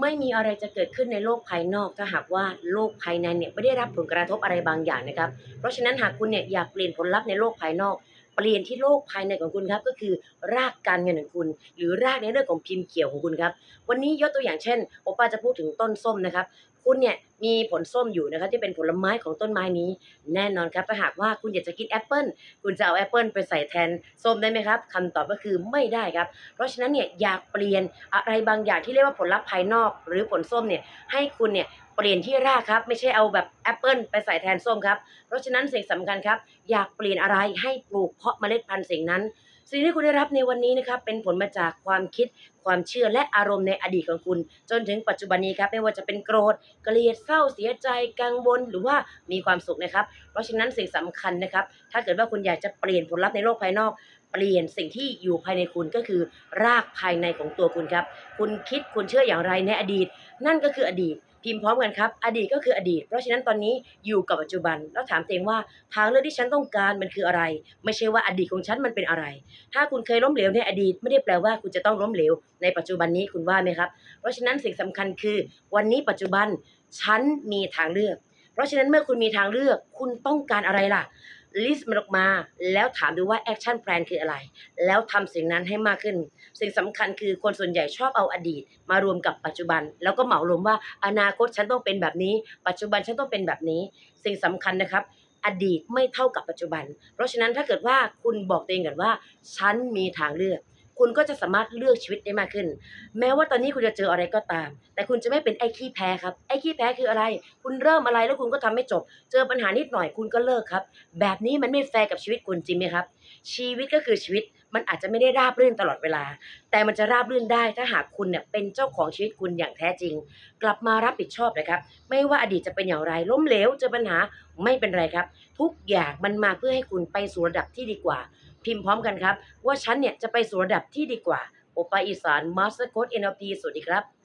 ไม่มีอะไรจะเกิดขึ้นในโลกภายนอกถ้าหากว่าโลกภายในเนี่ยไม่ได้รับผลกระทบอะไรบางอย่างนะครับ เพราะฉะนั้นหากคุณเนี่ยอยากเปลี่ยนผลลัพธ์ในโลกภายนอก เปลี่ยนที่โลกภายในของคุณครับ ก็คือรากการเงินของคุณ หรือรากในเรื่องของพิมพ์เขียวของคุณครับ วันนี้ยกตัวอย่างเช่นโอป้าจะพูดถึงต้นส้มนะครับคุณเนี่ยมีผลส้มอยู่นะครับที่เป็นผลไม้ของต้นไม้นี้ แน่นอนครับถ้าหากว่าคุณอยากจะกินแอปเปิลคุณจะเอาแอปเปิลไปใส่แทนส้มได้ไหมครับคำตอบก็คือไม่ได้ครับ เพราะฉะนั้นเนี่ยอยากเปลี่ยนอะไรบางอย่างที่เรียกว่าผลลัพธ์ภายนอก หรือผลส้มเนี่ยให้คุณเนี่ยเปลี่ยนที่รากครับ ไม่ใช่เอาแบบแอปเปิลไปใส่แทนส้มครับเพราะฉะนั้นสิ่งสำคัญครับ อยากเปลี่ยนอะไรให้ปลูกเพาะเมล็ดพันธุ์สิ่งนั้น สิ่งที่คุณได้รับในวันนี้นะครับเป็นผลมาจากความคิด ความเชื่อและอารมณ์ในอดีตของคุณ จนถึงปัจจุบันนี้ครับไม่ว่าจะเป็นโกรธเกลียดเศร้าเสียใจกังวลหรือว่ามีความสุขนะครับ เพราะฉะนั้นสิ่งสำคัญนะครับ ถ้าเกิดว่าคุณอยากจะเปลี่ยนผลลัพธ์ในโลกภายนอกเปลี่ยนสิ่งที่อยู่ภายในคุณก็คือรากภายในของตัวคุณครับ คุณคิดคุณเชื่ออย่างไรในอดีต นั่นก็คืออดีต พิมพ์พร้อมกันครับ อดีตก็คืออดีต เพราะฉะนั้นตอนนี้อยู่กับปัจจุบัน แล้วถามตัวเองว่าทางเลือกที่ฉันต้องการมันคืออะไร ไม่ใช่ว่าอดีตของฉันมันเป็นอะไร ถ้าคุณเคยล้มเหลวในอดีตไม่ได้แปลว่าคุณจะต้องล้มเหลว ในปัจจุบันนี้คุณว่าไหมครับ เพราะฉะนั้นสิ่งสำคัญคือ วันนี้ปัจจุบันฉันมีทางเลือก เพราะฉะนั้นเมื่อคุณมีทางเลือก คุณต้องการอะไรล่ะ ลิสต์มันออกมา แล้วถามดูว่าแอคชั่นแพลนคืออะไร แล้วทำสิ่งนั้นให้มากขึ้น สิ่งสำคัญคือคนส่วนใหญ่ชอบเอาอดีต มารวมกับปัจจุบัน แล้วก็เหมารวมว่าอนาคตฉันต้องเป็นแบบนี้ ปัจจุบันฉันต้องเป็นแบบนี้ สิ่งสำคัญนะครับ อดีตไม่เท่ากับปัจจุบัน เพราะฉะนั้นถ้าเกิดว่าคุณบอกตัวเองก่อนว่า ฉันมีทางเลือก คุณก็จะสามารถเลือกชีวิตได้มากขึ้น แม้ว่าตอนนี้คุณจะเจออะไรก็ตาม แต่คุณจะไม่เป็นไอ้ขี้แพ้ครับ ไอ้ขี้แพ้คืออะไร คุณเริ่มอะไรแล้วคุณก็ทำไม่จบ เจอปัญหานิดหน่อยคุณก็เลิกครับ แบบนี้มันไม่แฟร์กับชีวิตคุณจริงไหมครับ ชีวิตก็คือชีวิต มันอาจจะไม่ได้ราบรื่นตลอดเวลา แต่มันจะราบรื่นได้ถ้าหากคุณเนี่ยเป็นเจ้าของชีวิตคุณอย่างแท้จริง กลับมารับผิดชอบนะครับ ไม่ว่าอดีตจะเป็นอย่างไรล้มเหลวเจอปัญหาไม่เป็นไรครับ ทุกอย่างมันมาเพื่อให้คุณไปสู่ระดับที่ดีกว่า พิมพ์พร้อมกันครับ ว่าฉันเนี่ยจะไปสู่ระดับที่ดีกว่าโอปาอีสานมาสเตอร์โค้ด NLP สวัสดีครับ